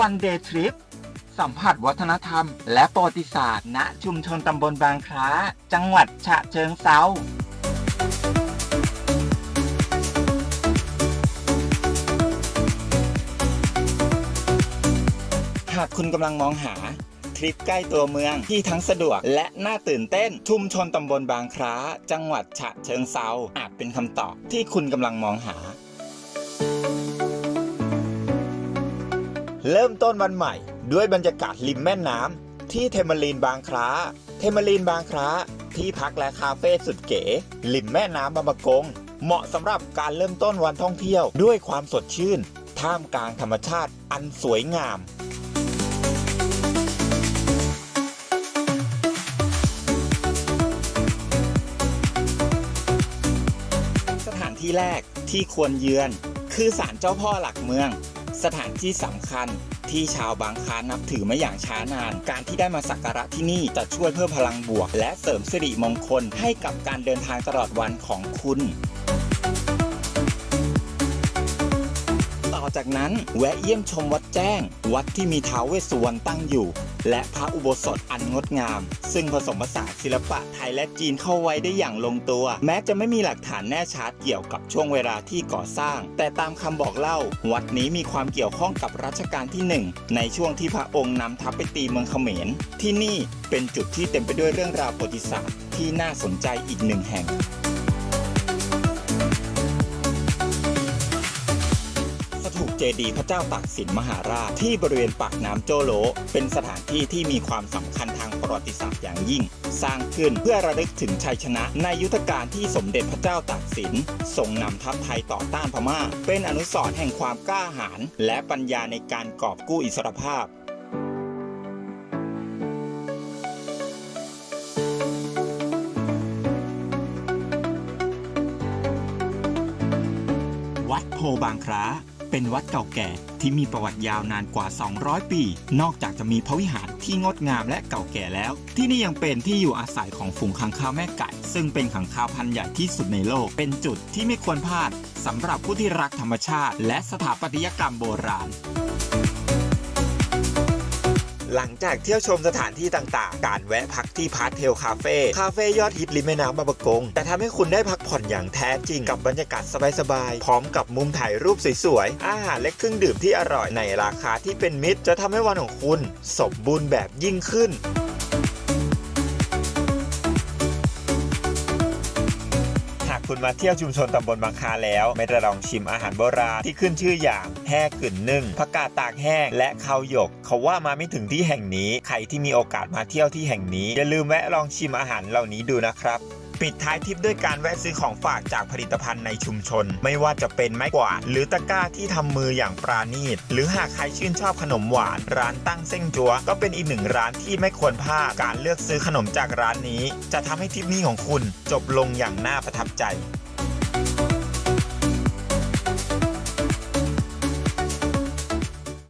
วันเดย์ทริปสัมผัสวัฒนธรรม และประวัติศาสตร์ณชุมชนตำบลบางคล้า จังหวัดฉะเชิงเซาหากคุณกำลังมองหาทริปใกล้ตัวเมืองที่ทั้งสะดวกและน่าตื่นเต้น ชุมชนตำบลบางคล้า จังหวัดฉะเชิงเซาอาจเป็นคำตอบที่คุณกำลังมองหา เริ่มต้นวันใหม่ ด้วยบรรยากาศริมแม่น้ำที่เทมเมลีนบางคล้า เทมเมลีนบางคล้า ที่พักและคาเฟ่สุดเก๋ริมแม่น้ำบางปะกง เหมาะสำหรับการเริ่มต้นวันท่องเที่ยวด้วยความสดชื่น ท่ามกลางธรรมชาติอันสวยงามสถานที่แรกที่ควรเยือน คือศาลเจ้าพ่อหลักเมือง สถานที่สำคัญที่ชาวบางคลานับถือมาอย่างช้านาน การที่ได้มาสักการะที่นี่จะช่วยเพิ่มพลังบวก และเสริมสิริมงคลให้กับการเดินทางตลอดวันของคุณ อจากนั้นแวะเยี่ยมชมวัดแจ้ง วัดที่มีท้าวเวสสุวรรณตั้งอยู่ และพระอุโบสถอันงดงาม ซึ่งผสมผสานศิลปะไทยและจีนเข้าไว้ได้อย่างลงตัว แม้จะไม่มีหลักฐานแน่ชัดเกี่ยวกับช่วงเวลาที่ก่อสร้าง แต่ตามคำบอกเล่า วัดนี้มีความเกี่ยวข้องกับรัชกาลที่หนึ่งในช่วงที่พระองค์นำทัพไปตีเมืองเขมร ที่นี่เป็นจุดที่เต็มไปด้วยเรื่องราวประวัติศาสตร์ที่น่าสนใจอีกหนึ่งแห่ง เจดีย์พระเจ้าตากสินมหาราช ที่บริเวณปากน้ำโจโล เป็นสถานที่ที่มีความสำคัญทางประวัติศาสตร์อย่างยิ่ง สร้างขึ้นเพื่อระลึกถึงชัยชนะ ในยุทธการที่สมเด็จพระเจ้าตากสินทรงนำทัพไทยต่อต้านพม่า เป็นอนุสรณ์แห่งความกล้าหาญและปัญญาในการกอบกู้อิสรภาพวัดโพบางคล้า เป็นวัดเก่าแก่ที่มีประวัติยาวนานกว่า 200 ปี นอกจากจะมีพระวิหารที่งดงามและเก่าแก่แล้ว ที่นี่ยังเป็นที่อยู่อาศัยของฝูงขังคาวแม่ไก่ ซึ่งเป็นขังคาวพันธุ์ใหญ่ที่สุดในโลก เป็นจุดที่ไม่ควรพลาดสำหรับผู้ที่รักธรรมชาติ และสถาปัตยกรรมโบราณ หลังจากเที่ยวชมสถานที่ต่างๆ การแวะพักที่พาร์ทเทลคาเฟ่คาเฟ่ยอดฮิตริมแม่น้ำบางปะกง แต่ทำให้คุณได้พักผ่อนอย่างแท้จริงกับบรรยากาศสบายๆ พร้อมกับมุมถ่ายรูปสวยๆ อาหารและเครื่องดื่มที่อร่อยในราคาที่เป็นมิตร จะทำให้วันของคุณ สมบูรณ์แบบยิ่งขึ้น คุณมาเที่ยวชุมชนตำบลบางคาแล้ว ไม่ได้ลองชิมอาหารโบราณที่ขึ้นชื่ออย่างแห่กึ่นนึ่งผักกาดตากแห้งและข้าวหยก เขาว่ามาไม่ถึงที่แห่งนี้ ใครที่มีโอกาสมาเที่ยวที่แห่งนี้อย่าลืมแวะลองชิมอาหารเหล่านี้ดูนะครับ ปิดท้ายทริปด้วยการแวะซื้อของฝากจากผลิตภัณฑ์ในชุมชน ไม่ว่าจะเป็นไม้กวาดหรือตะกร้าที่ทำมืออย่างปราณีต หรือหากใครชื่นชอบขนมหวาน ร้านตั้งเส้นจัว ก็เป็นอีกหนึ่งร้านที่ไม่ควรพลาดการเลือกซื้อขนมจากร้านนี้ จะทำให้ทริปนี้ของคุณจบลงอย่างน่าประทับใจ